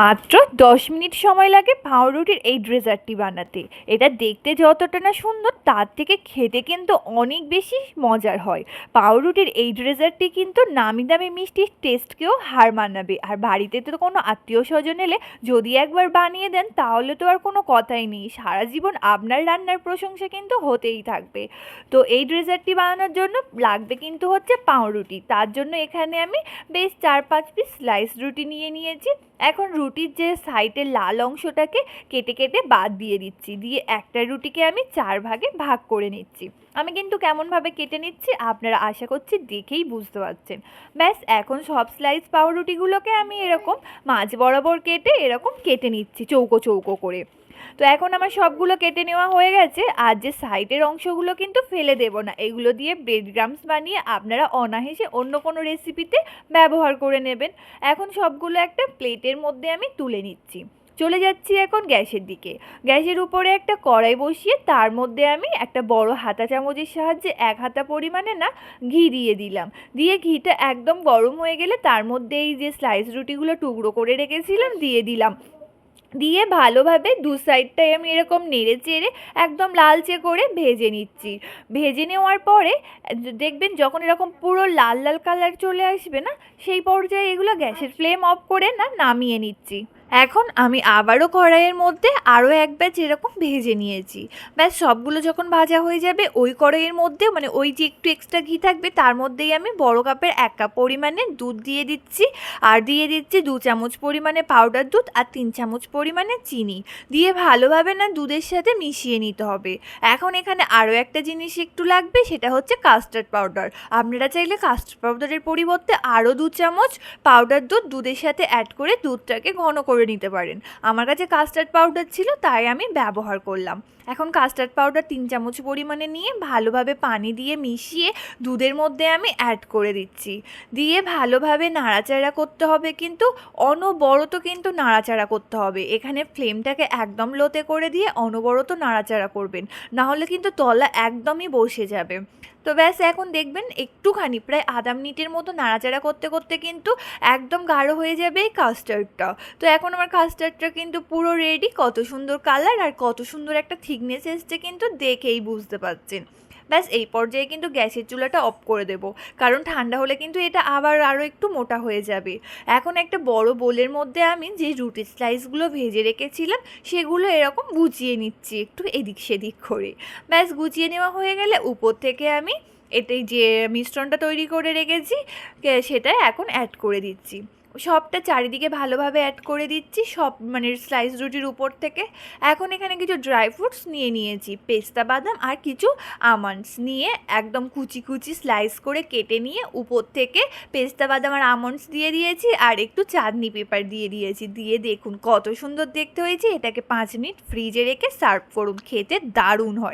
মাত্র দশ মিনিট সময় লাগে পাউরুটির এই ড্রেজার্টটি বানাতে। এটা দেখতে যতটা না সুন্দর, তার থেকে খেতে কিন্তু অনেক বেশি মজার হয়। পাউরুটির এই ড্রেজার্টটি কিন্তু নামি দামি মিষ্টির টেস্টকেও হার মানাবে। আর বাড়িতে তো কোনো আত্মীয় স্বজন এলে যদি একবার বানিয়ে দেন, তাহলে তো আর কোনো কথাই নেই। সারা জীবন আপনার রান্নার প্রশংসা কিন্তু হতেই থাকবে। তো এই ড্রেজার্টটি বানানোর জন্য লাগবে কিন্তু হচ্ছে পাউরুটি। তার জন্য এখানে আমি বেশ চার পাঁচ পিস স্লাইস রুটি নিয়ে নিয়েছি। এখন রুটির যে সাইডের লাল অংশটাকে কেটে কেটে বাদ দিয়ে দিচ্ছি। দিয়ে একটা রুটিকে আমি চার ভাগে ভাগ করে নিচ্ছি। আমি কিন্তু কেমনভাবে কেটে নিচ্ছি আপনারা আশা করছি দেখেই বুঝতে পারছেন। ব্যাস, এখন সব স্লাইস পাউরুটিগুলোকে আমি এরকম মাঝ বরাবর কেটে এরকম কেটে নিচ্ছি চৌকো চৌকো করে। তো এখন আমার সবগুলো কেটে নেওয়া হয়ে গেছে, আর যে সাইডের অংশগুলো কিন্তু ফেলে দেবো না। এগুলো দিয়ে ব্রেড গ্রামস বানিয়ে আপনারা অনায়াসে অন্য কোনো রেসিপিতে ব্যবহার করে নেবেন। এখন সবগুলো একটা প্লেটের মধ্যে আমি তুলে নিচ্ছি। চলে যাচ্ছি এখন গ্যাসের দিকে। গ্যাসের উপরে একটা কড়াই বসিয়ে তার মধ্যে আমি একটা বড় হাতা চামচের সাহায্যে এক হাতা পরিমাণে না ঘি দিয়ে দিলাম। দিয়ে ঘিটা একদম গরম হয়ে গেলে তার মধ্যে এই যে স্লাইস রুটিগুলো টুকরো করে রেখেছিলাম, দিয়ে দিলাম। দিয়ে ভালোভাবে দু সাইডটাই আমি এরকম নেড়ে চেড়ে একদম লালচে করে ভেজে নিচ্ছি। ভেজে নেওয়ার পরে দেখবেন যখন এরকম পুরো লাল লাল কালার চলে আসবে না সেই পর্যায়ে এগুলো গ্যাসের ফ্লেম অফ করে না নামিয়ে নিচ্ছি। এখন আমি আবারও কড়াইয়ের মধ্যে আরও এক ব্যাচ এরকম ভেজে নিয়েছি। ব্যাস, সবগুলো যখন ভাজা হয়ে যাবে, ওই কড়াইয়ের মধ্যে মানে ওই যে একটু এক্সট্রা ঘি থাকবে, তার মধ্যেই আমি বড় কাপের এক কাপ পরিমাণে দুধ দিয়ে দিচ্ছি। আর দিয়ে দিচ্ছি দু চামচ পরিমাণে পাউডার দুধ আর তিন চামচ পরিমাণে চিনি। দিয়ে ভালোভাবে না দুধের সাথে মিশিয়ে নিতে হবে। এখন এখানে আরও একটা জিনিস একটু লাগবে, সেটা হচ্ছে কাস্টার্ড পাউডার আপনারা চাইলে কাস্টার্ড পাউডারের পরিবর্তে আরও দু চামচ পাউডার দুধ দুধের সাথে অ্যাড করে দুধটাকে ঘন করে নিতে পারেন। আমার কাছে কাস্টার্ড পাউডার ছিল, তাই আমি ব্যবহার করলাম। এখন কাস্টার্ড পাউডার তিন চামচ পরিমাণে নিয়ে ভালোভাবে পানি দিয়ে মিশিয়ে দুধের মধ্যে আমি অ্যাড করে দিচ্ছি। দিয়ে ভালোভাবে নাড়াচাড়া করতে হবে কিন্তু, অনবরত কিন্তু নাড়াচাড়া করতে হবে। এখানে ফ্লেমটাকে একদম লোতে করে দিয়ে অনবরত নাড়াচাড়া করবেন। নাহলে কিন্তু তলা একদমই বসে যাবে। তো ব্যাস, এখন দেখবেন একটুখানি, প্রায় আধা মিনিটের মতো নাড়াচাড়া করতে করতে কিন্তু একদম গাঢ় হয়ে যাবে এই কাস্টার্ডটা তো এখন আমার কাস্টার্ডটা কিন্তু পুরো রেডি কত সুন্দর কালার আর কত সুন্দর একটা থিকনেস এসছে কিন্তু দেখেই বুঝতে পারছেন। ব্যাস, এই পর্যায়ে কিন্তু গ্যাসের চুলাটা অফ করে দেবো, কারণ ঠান্ডা হলে কিন্তু এটা আবার আরও একটু মোটা হয়ে যাবে। এখন একটা বড় বোলের মধ্যে আমি যে রুটির স্লাইসগুলো ভেজে রেখেছিলাম, সেগুলো এরকম গুছিয়ে নিচ্ছি একটু এদিক সেদিক করে। ব্যাস, গুছিয়ে নেওয়া হয়ে গেলে উপর থেকে আমি এটাই যে মিশ্রণটা তৈরি করে রেখেছি সেটা এখন অ্যাড করে দিচ্ছি। সবটা চারিদিকে ভালোভাবে অ্যাড করে দিচ্ছি, সব মানে স্লাইস রুটির উপর থেকে। এখন এখানে কিছু ড্রাই ফ্রুটস নিয়ে নিয়েছি, পেস্তা বাদাম আর কিছু আমন্ডস নিয়ে একদম কুচি কুচি স্লাইস করে কেটে নিয়ে উপর থেকে পেস্তা বাদাম আর আমন্ডস দিয়ে দিয়েছি আর একটু চাঁদনি পেপার দিয়ে দিয়েছি। দিয়ে দেখুন কত সুন্দর দেখতে হয়েছে, এটাকে পাঁচ মিনিট ফ্রিজে রেখে সার্ভ করুন, খেতে দারুণ হয়।